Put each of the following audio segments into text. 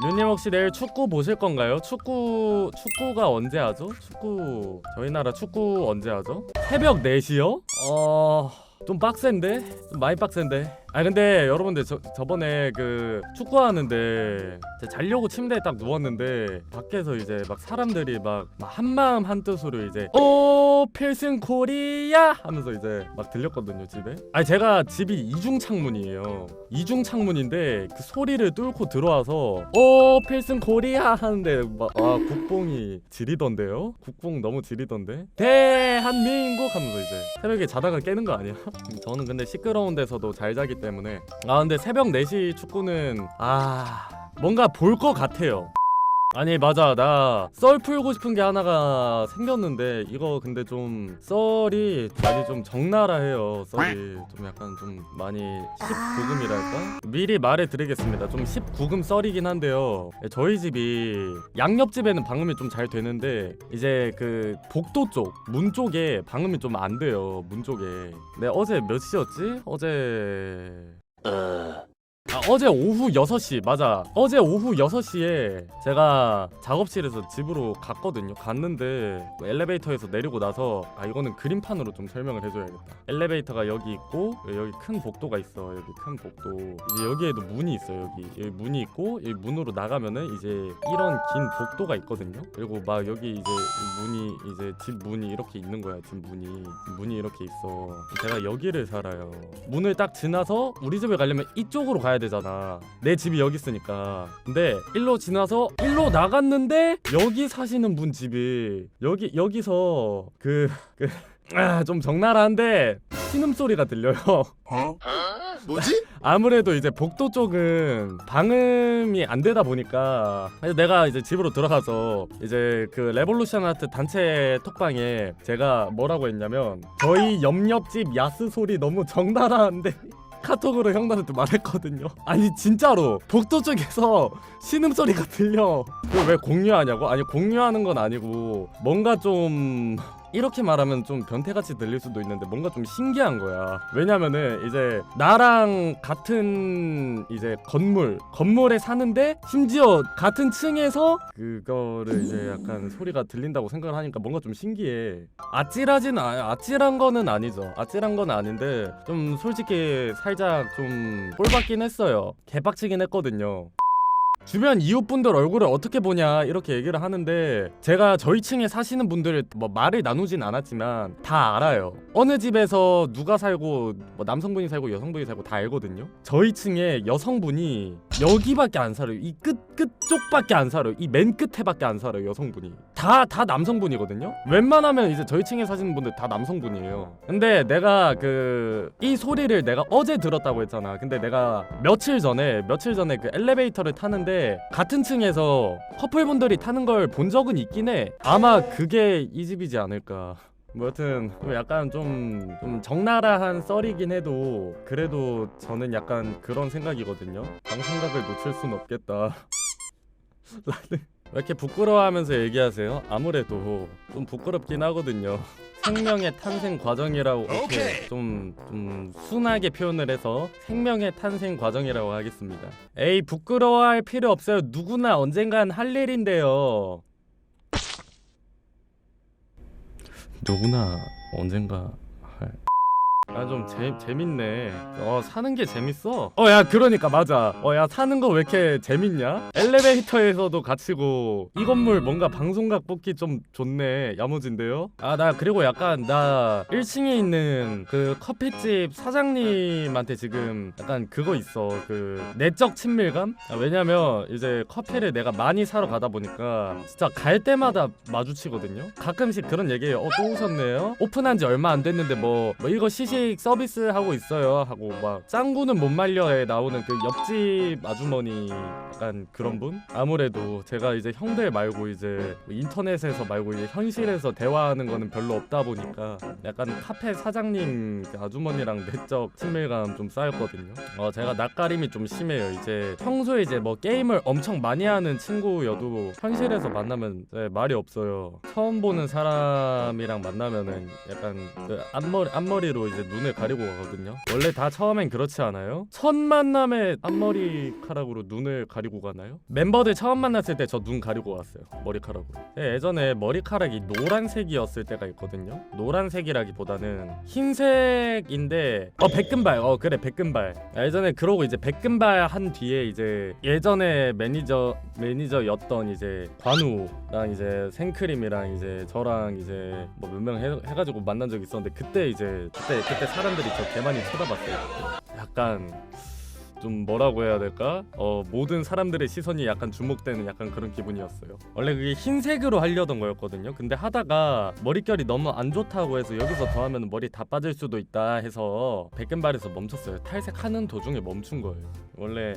누님 혹시 내일 축구 보실 건가요? 축구 축구가 언제 하죠? 축구 저희 나라 축구 언제 하죠? 새벽 4시요? 어... 좀 빡센데? 좀 많이 빡센데? 아 근데 여러분들 저, 저번에 그 축구하는데 자려고 침대에 딱 누웠는데 밖에서 이제 막 사람들이 막, 막 한마음 한뜻으로 이제 오 필승 코리아? 하면서 이제 막 들렸거든요 집에. 아니 제가 집이 이중 창문이에요. 이중 창문인데 그 소리를 뚫고 들어와서 오 필승 코리아? 하는데 막 아 국뽕이 지리던데요? 국뽕 너무 지리던데 대한민국! 하면서 이제 새벽에 자다가 깨는 거 아니야? 저는 근데 시끄러운 데서도 잘 자기 때문에. 아 근데 새벽 4시 축구는 아 뭔가 볼 것 같아요 아니 맞아. 나 썰 풀고 싶은 게 하나가 생겼는데 이거 근데 좀 썰이 많이 좀 적나라해요. 썰이 좀 약간 좀 많이 19금이랄까? 미리 말해드리겠습니다. 좀 19금 썰이긴 한데요. 저희 집이 양옆집에는 방음이 좀 잘 되는데 이제 그 복도 쪽 문 쪽에 방음이 좀 안 돼요. 문 쪽에. 네 어제 몇 시였지? 어제 아, 어제 오후 6시 맞아. 어제 오후 6시에 제가 작업실에서 집으로 갔거든요. 갔는데 뭐 엘리베이터에서 내리고 나서 아 이거는 그림판으로 좀 설명을 해줘야겠다. 엘리베이터가 여기 있고 여기 큰 복도가 있어. 여기 큰 복도. 이제 여기에도 문이 있어 여기. 여기 문이 있고 여기 문으로 나가면은 이제 이런 긴 복도가 있거든요. 그리고 막 여기 이제 문이 이제 집 문이 이렇게 있는 거야 집 문이. 문이 이렇게 있어. 제가 여기를 살아요. 문을 딱 지나서 우리 집에 가려면 이쪽으로 가야 되잖아. 내 집이 여기 있으니까. 근데 일로 지나서 일로 나갔는데 여기 사시는 분 집이 여기 여기서 그 그 아, 좀 적나라한데 신음소리가 들려요. 뭐지? 아무래도 이제 복도 쪽은 방음이 안 되다 보니까 그래서 내가 이제 집으로 들어가서 이제 그 레볼루션 아트 단체 톡방에 제가 뭐라고 했냐면 저희 옆옆집 야스 소리 너무 적나라한데 카톡으로 형들한테 말했거든요. 아니 진짜로 복도 쪽에서 신음 소리가 들려. 그걸 왜 공유하냐고? 아니 공유하는 건 아니고 뭔가 좀 이렇게 말하면 좀 변태같이 들릴 수도 있는데 뭔가 좀 신기한 거야. 왜냐면은 이제 나랑 같은 이제 건물 건물에 사는데 심지어 같은 층에서 그거를 이제 약간 소리가 들린다고 생각을 하니까 뭔가 좀 신기해. 아찔하진 아, 아찔한 거는 아니죠. 아찔한 건 아닌데 좀 솔직히 살짝 좀 꼴받긴 했어요. 개빡치긴 했거든요. 주변 이웃분들 얼굴을 어떻게 보냐 이렇게 얘기를 하는데 제가 저희 층에 사시는 분들 뭐 말을 나누진 않았지만 다 알아요. 어느 집에서 누가 살고 뭐 남성분이 살고 여성분이 살고 다 알거든요. 저희 층에 여성분이 여기밖에 안 살아요. 이 끝 끝쪽밖에 안 살아요. 이 맨 끝에밖에 안 살아요 여성분이. 다다 남성분이거든요. 웬만하면 이제 저희 층에 사시는 분들 다 남성분이에요. 근데 내가 그 이 소리를 내가 어제 들었다고 했잖아. 근데 내가 며칠 전에 며칠 전에 그 엘리베이터를 타는데 같은 층에서 커플분들이 타는 걸 본 적은 있긴 해. 아마 그게 이 집이지 않을까. 뭐 여튼 좀 약간 좀, 좀 적나라한 썰이긴 해도 그래도 저는 약간 그런 생각이거든요. 방송각을 놓칠 순 없겠다. 라는 왜 이렇게 부끄러워하면서 얘기하세요? 아무래도 좀 부끄럽긴 하거든요 생명의 탄생 과정이라고 이렇게. 좀, 좀 순하게 표현을 해서 생명의 탄생 과정이라고 하겠습니다 에이 부끄러워할 필요 없어요 누구나 언젠간 할 일인데요 누구나 언젠가 할. 아좀 재밌네. 어 사는 게 재밌어. 어 야 그러니까 맞아. 어 야 사는 거 왜 이렇게 재밌냐? 엘리베이터에서도 갇히고 이 건물 뭔가 방송각 뽑기 좀 좋네. 야무진데요? 아 나 그리고 약간 나 1층에 있는 그 커피집 사장님한테 지금 약간 그거 있어. 그 내적 친밀감? 아, 왜냐면 이제 커피를 내가 많이 사러 가다 보니까 진짜 갈 때마다 마주치거든요. 가끔씩 그런 얘기해요. 어 또 오셨네요. 오픈한 지 얼마 안 됐는데 뭐, 뭐 이거 시식 서비스 하고 있어요. 하고 막 짱구는 못 말려에 나오는 그 옆집 아주머니 약간 그런 분? 아무래도 제가 이제 형들 말고 이제 뭐 인터넷에서 말고 이제 현실에서 대화하는 거는 별로 없다 보니까 약간 카페 사장님 그 아주머니랑 내적 친밀감 좀 쌓였거든요. 어 제가 낯가림이 좀 심해요. 이제 평소에 이제 뭐 게임을 엄청 많이 하는 친구여도 현실에서 만나면 이제 말이 없어요. 처음 보는 사람이랑 만나면은 약간 그 앞머리 앞머리로 이제 눈을 가리고 가거든요. 원래 다 처음엔 그렇지 않아요? 첫 만남에 앞머리카락으로 눈을 가리고 가나요? 멤버들 처음 만났을 때 저 눈 가리고 갔어요. 머리카락으로. 네, 예전에 머리카락이 노란색이었을 때가 있거든요. 노란색이라기보다는 흰색인데 어 백금발. 어 그래 백금발. 예전에 그러고 이제 백금발 한 뒤에 이제 예전에 매니저 매니저였던 이제 관우랑 이제 생크림이랑 이제 저랑 이제 뭐 몇 명 해가지고 만난 적 있었는데 그때 이제 그때 그때 사람들이 저개 많이 쳐다봤어요. 약간 좀 뭐라고 해야 될까? 어 모든 사람들의 시선이 약간 주목되는 약간 그런 기분이었어요. 원래 그게 흰색으로 하려던 거였거든요. 근데 하다가 머릿결이 너무 안 좋다고 해서 여기서 더 하면 머리 다 빠질 수도 있다 해서 백금발에서 멈췄어요. 탈색하는 도중에 멈춘 거예요. 원래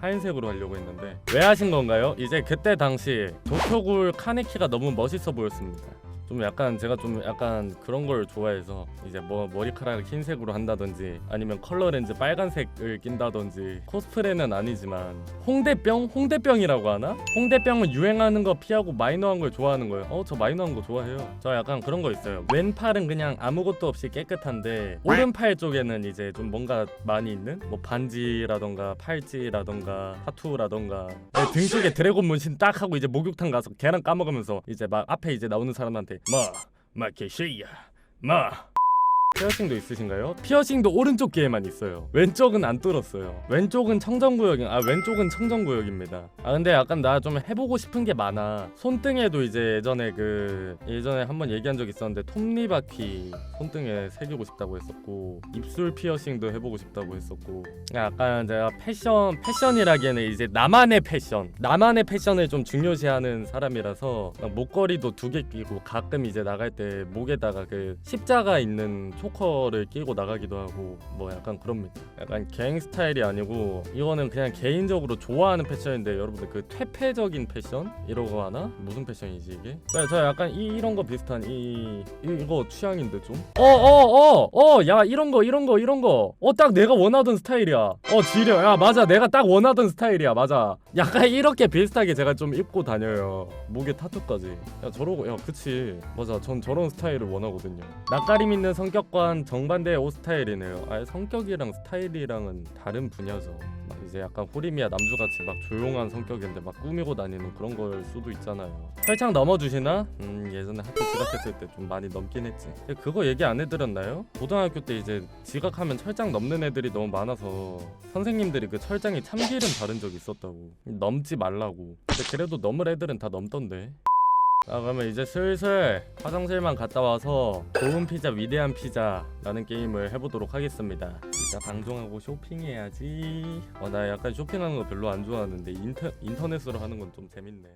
하얀색으로 하려고 했는데 왜 하신 건가요? 이제 그때 당시 도쿄굴 카네키가 너무 멋있어 보였습니다. 좀 약간 제가 좀 약간 그런 걸 좋아해서 이제 뭐 머리카락을 흰색으로 한다든지 아니면 컬러 렌즈 빨간색을 낀다든지 코스프레는 아니지만 홍대병 홍대병이라고 하나? 홍대병은 유행하는 거 피하고 마이너한 걸 좋아하는 거예요. 어 저 마이너한 거 좋아해요. 저 약간 그런 거 있어요. 왼팔은 그냥 아무것도 없이 깨끗한데 오른팔 쪽에는 이제 좀 뭔가 많이 있는 뭐 반지라던가 팔찌라던가 타투라던가 네, 등 쪽에 드래곤 문신 딱 하고 이제 목욕탕 가서 계란 까먹으면서 이제 막 앞에 이제 나오는 사람한테 마 마케시야? 마 피어싱도 있으신가요? 피어싱도 오른쪽 귀에만 있어요. 왼쪽은 안 뚫었어요. 왼쪽은 청정구역이 아 왼쪽은 청정구역입니다. 아 근데 약간 나 좀 해보고 싶은 게 많아. 손등에도 이제 예전에 그 예전에 한번 얘기한 적 있었는데 톱니바퀴 손등에 새기고 싶다고 했었고 입술 피어싱도 해보고 싶다고 했었고 약간 제가 패션 패션이라기에는 이제 나만의 패션 나만의 패션을 좀 중요시하는 사람이라서 목걸이도 두 개 끼고 가끔 이제 나갈 때 목에다가 그 십자가 있는 초커를 끼고 나가기도 하고 뭐 약간 그럽니다. 약간 갱 스타일이 아니고 이거는 그냥 개인적으로 좋아하는 패션인데 여러분들 그 퇴폐적인 패션 이러고 하나 무슨 패션이지 이게? 네, 저 약간 이, 이런 거 비슷한 이, 이 이거 취향인데 좀. 어 어 어 어 야 이런 거 이런 거 이런 거. 어 딱 내가 원하던 스타일이야. 어 지려 야 맞아 내가 딱 원하던 스타일이야 맞아. 약간 이렇게 비슷하게 제가 좀 입고 다녀요. 목에 타투까지. 야 저러고 야 그치 맞아 전 저런 스타일을 원하거든요. 낯가림 있는 성격 과는 정반대의 옷 스타일이네요. 아예 성격이랑 스타일이랑은 다른 분야죠. 막 이제 약간 호리미야 남주같이 막 조용한 성격인데 막 꾸미고 다니는 그런 걸 수도 있잖아요. 설창 넘어주시나? 음 예전에 학교 지각했을 때 좀 많이 넘긴 했지. 그거 얘기 안 해드렸나요? 고등학교 때 이제 지각하면 철장 넘는 애들이 너무 많아서 선생님들이 그 철장에 참기름 바른 적 있었다고. 넘지 말라고. 근데 그래도 넘을 애들은 다 넘던데. 자 그러면 이제 슬슬 화장실만 갔다 와서 좋은 피자 위대한 피자라는 게임을 해보도록 하겠습니다. 진짜 방송하고 쇼핑해야지. 어 나 약간 쇼핑하는 거 별로 안 좋아하는데 인터, 인터넷으로 하는 건 좀 재밌네